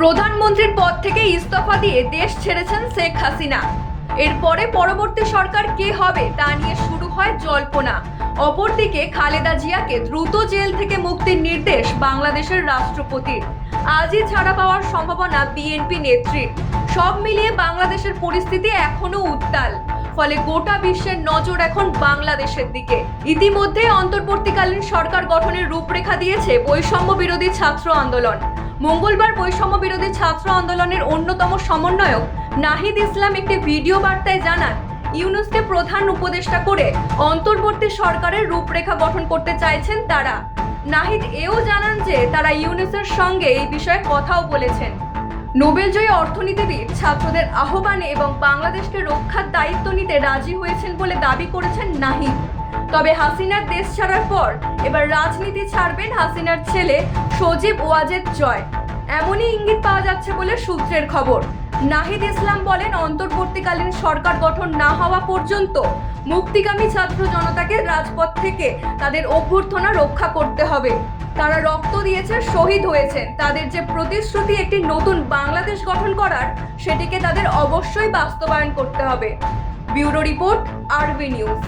প্রধানমন্ত্রীর পদ থেকে ইস্তফা দিয়ে দেশ ছেড়েছেন শেখ হাসিনা। এরপরে পরবর্তী সরকার কে হবে তা নিয়ে শুরু হয় জল্পনা। অপরদিকে খালেদা জিয়াকে দ্রুত জেল থেকে মুক্তির নির্দেশ বাংলাদেশের রাষ্ট্রপতির। আজই ছাড়া পাওয়ার সম্ভাবনা বিএনপি নেত্রীর। সব মিলিয়ে বাংলাদেশের পরিস্থিতি এখনও উত্তাল। ফলে গোটা বিশ্বের নজর এখন বাংলাদেশের দিকে। ইতিমধ্যে অন্তর্বর্তীকালীন সরকার গঠনের রূপরেখা দিয়েছে বৈষম্য বিরোধী ছাত্র আন্দোলন। মঙ্গলবার বৈষম্য বিরোধী ছাত্র আন্দোলনের অন্যতম সমন্বয়ক নাহিদ ইসলাম একটি ভিডিও বার্তায় জানান, ইউনুসকে প্রধান উপদেষ্টা করে অন্তর্বর্তী সরকারের রূপরেখা গঠন করতে চাইছেন তারা। নাহিদ এও জানান যে তারা ইউনুসের সঙ্গে এই বিষয়ে কথাও বলেছেন। নোবেলজয়ী অর্থনীতিবিদ ছাত্রদের আহ্বানে এবং বাংলাদেশকে রক্ষার দায়িত্ব নিতে রাজি হয়েছেন বলে দাবি করেছেন নাহিদ। তবে হাসিনার দেশ ছাড়ার পর এবার রাজনীতি ছাড়বেন হাসিনার ছেলে সজীব ওয়াজেদ জয়। এমনই ইঙ্গিত পাওয়া যাচ্ছে বলে সূত্রের খবর। নাহিদ ইসলাম বলেন, অন্তর্বর্তীকালীন সরকার গঠন না হওয়া পর্যন্ত মুক্তিকামী ছাত্র জনতাকে রাজপথ থেকে তাদের অভ্যর্থনা রক্ষা করতে হবে। তারা রক্ত দিয়েছে, শহীদ হয়েছেন। তাদের যে প্রতিশ্রুতি একটি নতুন বাংলাদেশ গঠন করার, সেটিকে তাদের অবশ্যই বাস্তবায়ন করতে হবে। Bureau report, RB news.